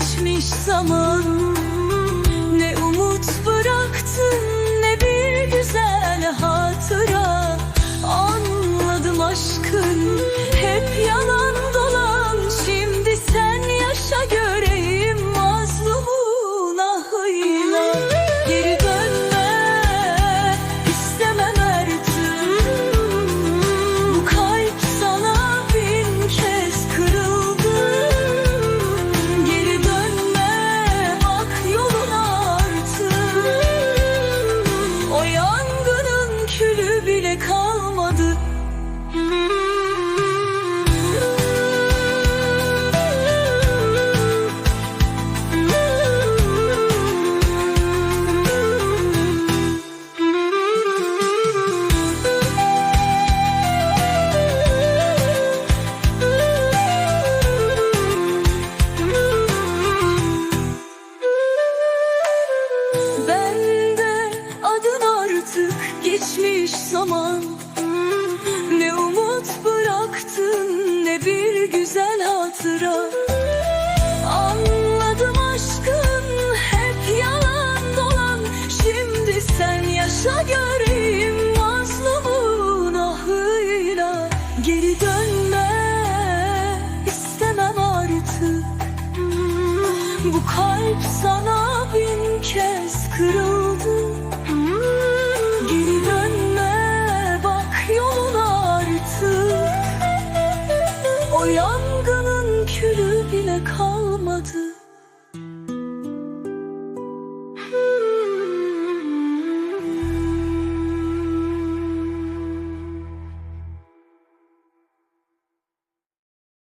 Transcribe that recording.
geçmiş zaman. Ne umut bıraktın ne bir güzel hatıra. Anladım aşkın hep yalan. O yangının külü bile kalmadı. geçmiş zaman. Ne umut bıraktın ne bir güzel hatıra. Anladım aşkın hep yalan dolan. Şimdi sen yaşa göreyim mazlumun ahıyla. Geri dönme istemem artık. Bu kalp sana bin kez kırıldı. Colombia.